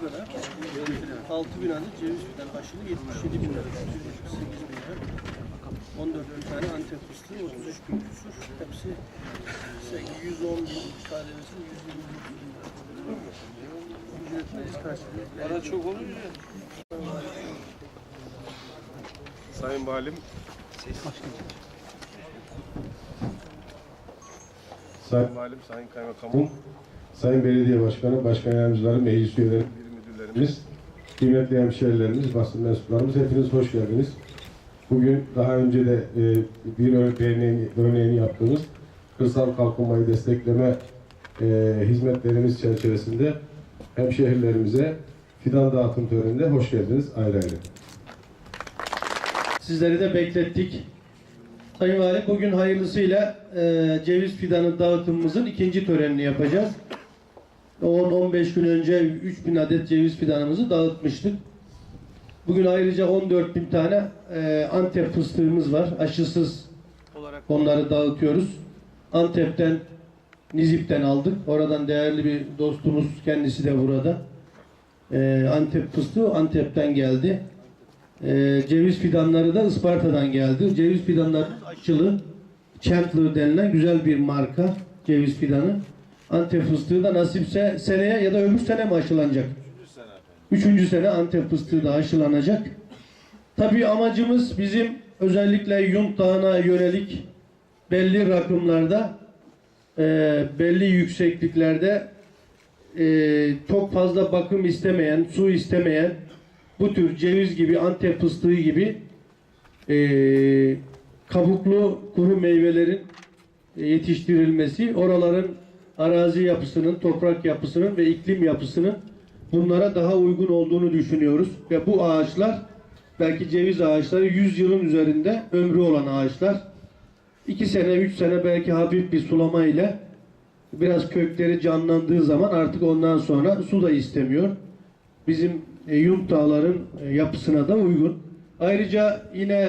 kadar. 6 bin adet ceviz fidanı aşılı 77 bin lira. 8 bin lira. 14 tane antep fıstığı 33 bin küsur. Hepsi 110 bin tanesi 120 bin lira. Ücretleri karşılıyor. Para çok olunca. Sayın Valim. Sayın Valim, Sayın Kaymakamım, Sayın Belediye Başkanı, Başkan Yardımcıları, Meclis Üyeleri, Müdürlerimiz, kıymetli hemşehrilerimiz, basın mensuplarımız hepiniz hoş geldiniz. Bugün daha önce de e, bir örneğini, örneğini yaptığımız kırsal kalkınmayı destekleme e, hizmetlerimiz çerçevesinde hemşehrilerimize fidan dağıtım töreninde hoş geldiniz ayrı ayrı. Sizleri de beklettik. Sayın Valim bugün hayırlısıyla e, ceviz fidanı dağıtımımızın ikinci törenini yapacağız. 10-15 gün önce 3000 adet ceviz fidanımızı dağıtmıştık. Bugün ayrıca 14 bin tane e, Antep fıstığımız var. Aşısız olarak onları dağıtıyoruz. Antep'ten, Nizip'ten aldık. Oradan değerli bir dostumuz kendisi de burada. E, Antep fıstığı Antep'ten geldi. Ee, ceviz fidanları da Isparta'dan geldi. Ceviz fidanları aşılı Chandler denilen güzel bir marka ceviz fidanı. Antep fıstığı da nasipse seneye ya da öbür sene mi aşılanacak? Üçüncü sene Antep fıstığı da aşılanacak. Tabii amacımız bizim özellikle Yunt Dağı'na yönelik belli rakımlarda e, belli yüksekliklerde e, çok fazla bakım istemeyen, su istemeyen bu tür ceviz gibi, Antep fıstığı gibi e, kabuklu kuru meyvelerin e, yetiştirilmesi, oraların arazi yapısının, toprak yapısının ve iklim yapısının bunlara daha uygun olduğunu düşünüyoruz. Ve bu ağaçlar belki ceviz ağaçları 100 yılın üzerinde ömrü olan ağaçlar. 2 sene, 3 sene belki hafif bir sulama ile biraz kökleri canlandığı zaman artık ondan sonra su da istemiyor bizim e, Yunt Dağların e, yapısına da uygun. Ayrıca yine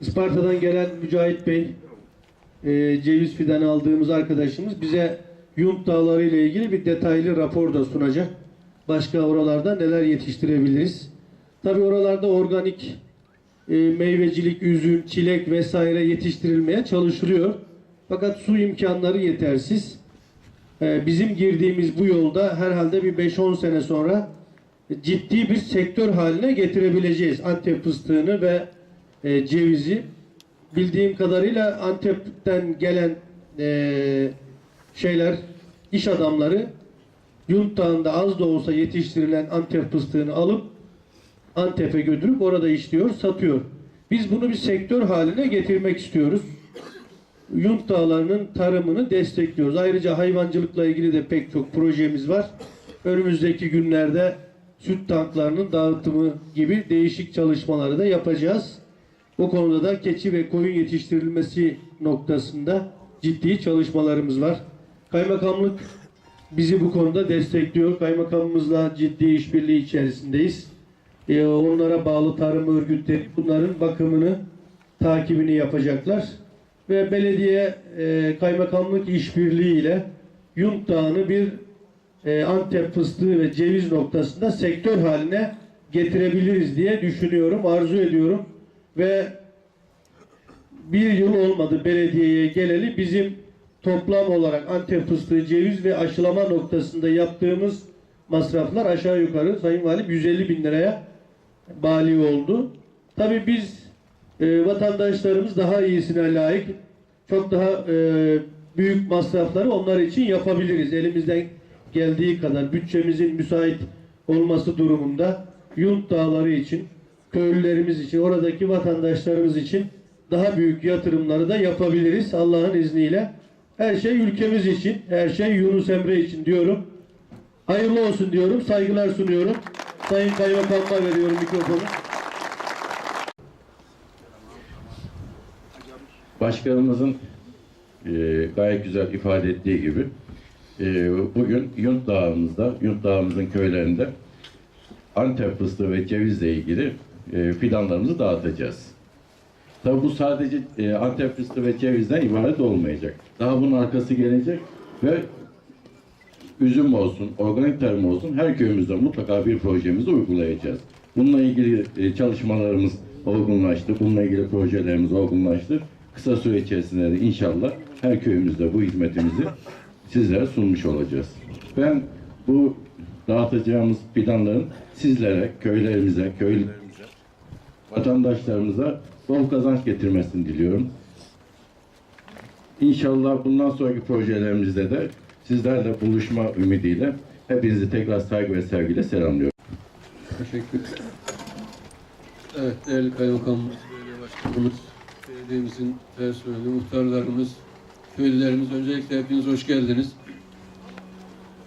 Isparta'dan gelen Mücahit Bey e, ceviz fidanı aldığımız arkadaşımız bize Yunt Dağları ile ilgili bir detaylı rapor da sunacak. Başka oralarda neler yetiştirebiliriz? Tabi oralarda organik e, meyvecilik, üzüm, çilek vesaire yetiştirilmeye çalışılıyor. Fakat su imkanları yetersiz. E, bizim girdiğimiz bu yolda herhalde bir 5-10 sene sonra ciddi bir sektör haline getirebileceğiz. Antep fıstığını ve e, cevizi. Bildiğim kadarıyla Antep'ten gelen e, şeyler, iş adamları Yunt Dağı'nda az da olsa yetiştirilen Antep fıstığını alıp Antep'e götürüp orada işliyor, satıyor. Biz bunu bir sektör haline getirmek istiyoruz. Yunt Dağları'nın tarımını destekliyoruz. Ayrıca hayvancılıkla ilgili de pek çok projemiz var. Önümüzdeki günlerde süt tanklarının dağıtımı gibi değişik çalışmaları da yapacağız. Bu konuda da keçi ve koyun yetiştirilmesi noktasında ciddi çalışmalarımız var. Kaymakamlık bizi bu konuda destekliyor. Kaymakamımızla ciddi işbirliği içerisindeyiz. Ee, onlara bağlı tarım örgütleri bunların bakımını, takibini yapacaklar. Ve belediye e, kaymakamlık işbirliğiyle Yunt Dağı'nı bir e, Antep fıstığı ve ceviz noktasında sektör haline getirebiliriz diye düşünüyorum, arzu ediyorum ve bir yıl olmadı belediyeye geleli bizim toplam olarak Antep fıstığı, ceviz ve aşılama noktasında yaptığımız masraflar aşağı yukarı Sayın Valim 150 bin liraya bali oldu. Tabii biz e, vatandaşlarımız daha iyisine layık çok daha e, büyük masrafları onlar için yapabiliriz. Elimizden geldiği kadar bütçemizin müsait olması durumunda Yunt Dağları için, köylülerimiz için, oradaki vatandaşlarımız için daha büyük yatırımları da yapabiliriz Allah'ın izniyle. Her şey ülkemiz için, her şey Yunus Emre için diyorum. Hayırlı olsun diyorum, saygılar sunuyorum. Sayın Kaymakam'a veriyorum mikrofonu. Başkanımızın e, gayet güzel ifade ettiği gibi e, bugün Yunt Dağımızda, Yunt Dağımızın köylerinde Antep fıstığı ve cevizle ilgili e, fidanlarımızı dağıtacağız. Tabi bu sadece e, Antep fıstığı ve cevizden ibaret olmayacak. Daha bunun arkası gelecek ve üzüm olsun, organik tarım olsun her köyümüzde mutlaka bir projemizi uygulayacağız. Bununla ilgili e, çalışmalarımız olgunlaştı. Bununla ilgili projelerimiz olgunlaştı. Kısa süre içerisinde de inşallah her köyümüzde bu hizmetimizi sizlere sunmuş olacağız. Ben bu dağıtacağımız planların sizlere, köylerimize, köylülerimize, vatandaşlarımıza bol kazanç getirmesini diliyorum. İnşallah bundan sonraki projelerimizde de sizlerle buluşma ümidiyle hepinizi tekrar saygı ve sevgiyle selamlıyorum. Teşekkür ederim. Evet, değerli kaymakamımız, belediye başkanımız, belediyemizin personeli, muhtarlarımız, köylülerimiz, öncelikle hepiniz hoş geldiniz.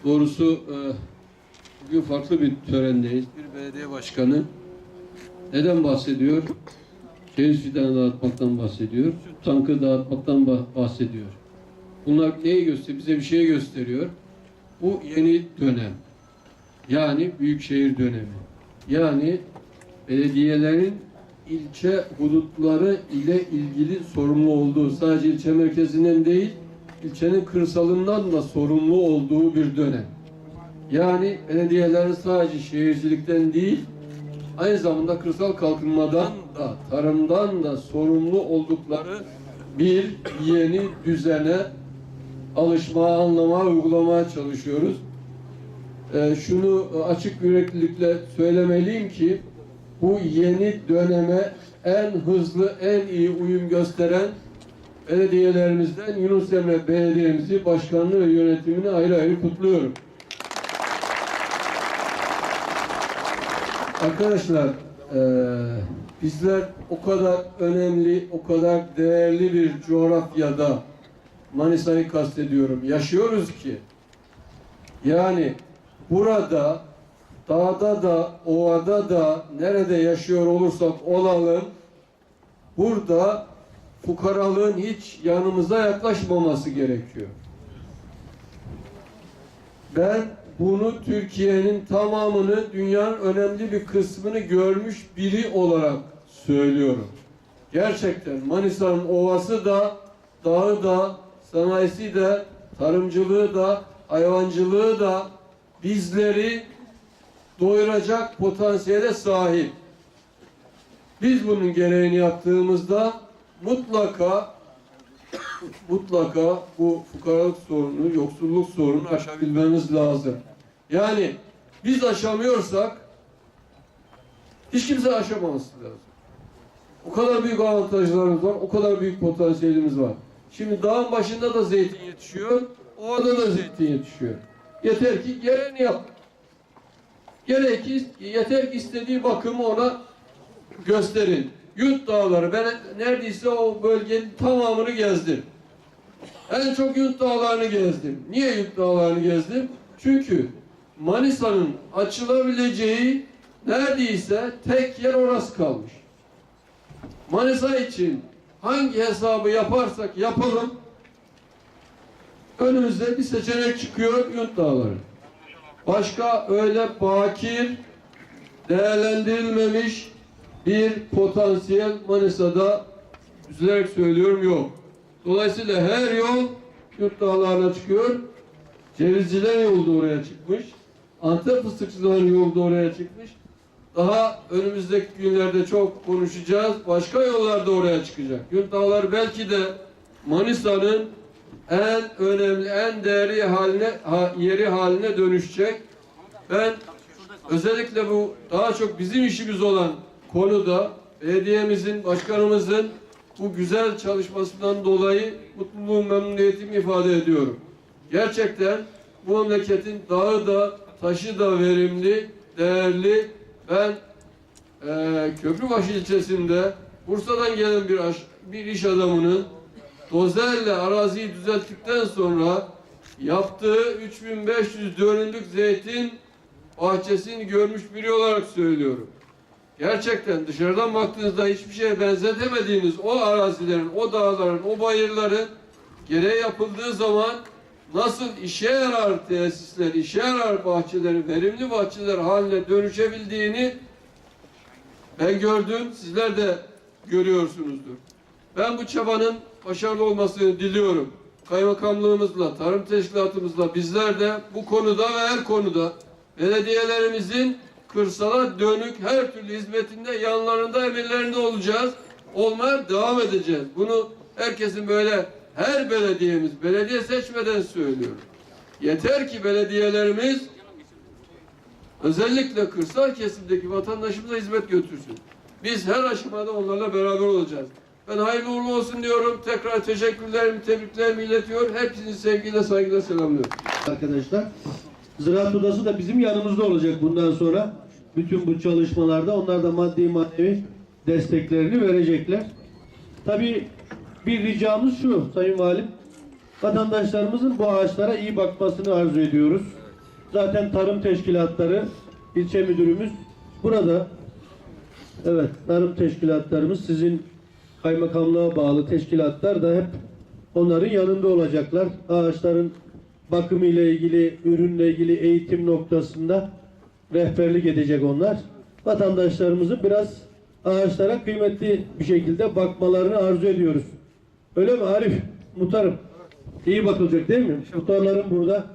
Doğrusu e, bugün farklı bir törendeyiz. Bir belediye başkanı neden bahsediyor? Ceviz fidanı dağıtmaktan bahsediyor. Tankı dağıtmaktan bah- bahsediyor. Bunlar neyi gösteriyor? Bize bir şey gösteriyor. Bu yeni dönem. Yani büyükşehir dönemi. Yani belediyelerin ilçe hudutları ile ilgili sorumlu olduğu, sadece ilçe merkezinden değil, ilçenin kırsalından da sorumlu olduğu bir dönem. Yani belediyelerin sadece şehircilikten değil, aynı zamanda kırsal kalkınmadan da, tarımdan da sorumlu oldukları bir yeni düzene alışmaya, anlamaya, uygulamaya çalışıyoruz. Ee, şunu açık yüreklilikle söylemeliyim ki bu yeni döneme en hızlı, en iyi uyum gösteren belediyelerimizden Yunus Emre Belediye'mizi, başkanlığı ve yönetimini ayrı ayrı kutluyorum. Arkadaşlar, eee, bizler o kadar önemli, o kadar değerli bir coğrafyada Manisa'yı kastediyorum. Yaşıyoruz ki yani burada dağda da ovada da nerede yaşıyor olursak olalım burada fukaralığın hiç yanımıza yaklaşmaması gerekiyor. Ben bunu Türkiye'nin tamamını dünyanın önemli bir kısmını görmüş biri olarak söylüyorum. Gerçekten Manisa'nın ovası da, dağı da, sanayisi de, tarımcılığı da, hayvancılığı da bizleri doyuracak potansiyele sahip. Biz bunun gereğini yaptığımızda mutlaka mutlaka bu fukaralık sorunu, yoksulluk sorunu aşabilmemiz lazım. Yani biz aşamıyorsak hiç kimse aşamaması lazım. O kadar büyük avantajlarımız var, o kadar büyük potansiyelimiz var. Şimdi dağın başında da zeytin yetişiyor, ovada da zeytin yetişiyor. Yeter ki gereğini yap. Gerek yeter ki istediği bakımı ona gösterin. Yunt dağları, ben neredeyse o bölgenin tamamını gezdim. En çok Yunt dağlarını gezdim. Niye Yunt dağlarını gezdim? Çünkü Manisa'nın açılabileceği neredeyse tek yer orası kalmış. Manisa için hangi hesabı yaparsak yapalım önümüzde bir seçenek çıkıyor Yunt Dağları. Başka öyle bakir değerlendirilmemiş bir potansiyel Manisa'da üzülerek söylüyorum yok. Dolayısıyla her yol Yunt Dağları'na çıkıyor. Cevizciler yolu oraya çıkmış. Antep fıstıkçıların yolu da oraya çıkmış. Daha önümüzdeki günlerde çok konuşacağız. Başka yollar da oraya çıkacak. Yunt Dağları belki de Manisa'nın en önemli, en değerli haline, ha- yeri haline dönüşecek. Ben özellikle bu daha çok bizim işimiz olan konuda belediyemizin, başkanımızın bu güzel çalışmasından dolayı mutluluğum, memnuniyetimi ifade ediyorum. Gerçekten bu memleketin dağı da, taşı da verimli, değerli. Ben eee Köprübaşı ilçesinde Bursa'dan gelen bir, aş- bir iş adamının dozerle araziyi düzelttikten sonra yaptığı 3500 dönümlük zeytin bahçesini görmüş biri olarak söylüyorum. Gerçekten dışarıdan baktığınızda hiçbir şeye benzetemediğiniz o arazilerin, o dağların, o bayırların gereği yapıldığı zaman nasıl işe yarar tesisler, işe yarar bahçeleri, verimli bahçeler haline dönüşebildiğini ben gördüm, sizler de görüyorsunuzdur. Ben bu çabanın başarılı olmasını diliyorum. kaymakamlığımızla, tarım teşkilatımızla bizler de bu konuda ve her konuda belediyelerimizin kırsala dönük her türlü hizmetinde yanlarında emirlerinde olacağız. Olmaya devam edeceğiz. Bunu herkesin böyle her belediyemiz belediye seçmeden söylüyor. Yeter ki belediyelerimiz özellikle kırsal kesimdeki vatandaşımıza hizmet götürsün. Biz her aşamada onlarla beraber olacağız. Ben hayırlı uğurlu olsun diyorum. Tekrar teşekkürlerimi, tebriklerimi iletiyor. Hepsini sevgiyle, saygıyla selamlıyorum. arkadaşlar. Ziraat Odası da bizim yanımızda olacak bundan sonra. Bütün bu çalışmalarda onlar da maddi manevi desteklerini verecekler. Tabii bir ricamız şu Sayın Valim. Vatandaşlarımızın bu ağaçlara iyi bakmasını arzu ediyoruz. Zaten tarım teşkilatları, ilçe müdürümüz burada. Evet, tarım teşkilatlarımız sizin kaymakamlığa bağlı teşkilatlar da hep onların yanında olacaklar. Ağaçların bakımı ile ilgili, ürünle ilgili eğitim noktasında rehberlik edecek onlar. Vatandaşlarımızın biraz ağaçlara kıymetli bir şekilde bakmalarını arzu ediyoruz. Öyle mi Arif? Muhtarım. İyi bakılacak değil mi? Muhtarlarım burada.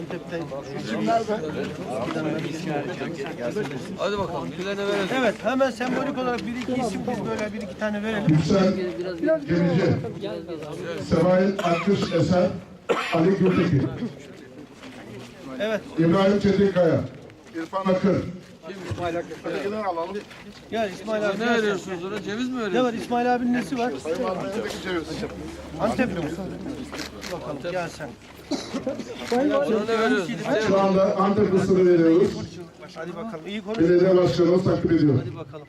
Antep'ten Hadi bakalım. Bilene verelim. Evet hemen sembolik olarak bir iki isim biz böyle bir iki tane verelim. Yüksel Gemici, Sevail Akış Eser, Ali Gültekin, Evet İbrahim Çetinkaya, İrfan Akın, gel İsmail abi. Ne veriyorsunuz ona? Ceviz mi Ne var İsmail abinin nesi var? Antep mi? Bakalım gel sen. Ona ne veriyorsunuz? şu anda Antep fıstığı veriyoruz. Hadi bakalım iyi konuş. Belediye başkanımız takip ediyor. Hadi bakalım.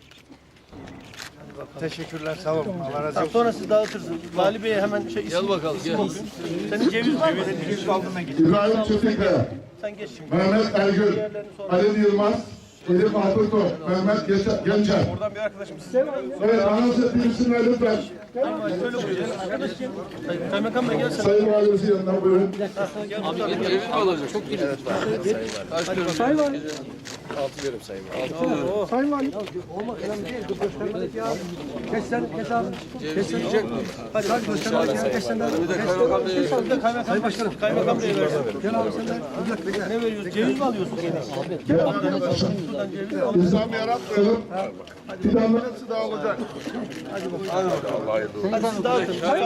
Teşekkürler sağ olun. Allah razı olsun. Sonra siz dağıtırsınız. Vali Bey'e hemen şey isim, Gel bakalım, gel. Senin ceviz var mı? Ceviz İbrahim Çetinkaya, Sen geç şimdi. Mehmet Ergül, Ali Yılmaz, Elif Altıntop, Mehmet Gençer. Buradan bir arkadaşım siz. Evet, anons ettiğinizle lütfen. Kaymakam Bey gel sen. Sayın Valimizin yanına buyurun. Ceviz mi alacak? Çok iyi. Kaç diyorum? Sayın Valim. Altı diyorum Sayın Valim. Geç sen, geç abi. Yiyecek mi? Hadi hadi göster bak ya. Geç sen de. Bir de kaymakam bey. Bir de kaymakam başkanım. Kaymakam Bey'e versin. Gel abi sen de. Ne veriyorsun? Ceviz mi alıyorsun? Gel bak. Şuradan ceviz al. İslam yaratmayalım. Fidanlar hepsi dağılacak. Hadi siz dağıtın. Abi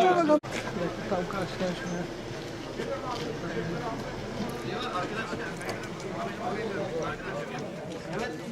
bakar mısın?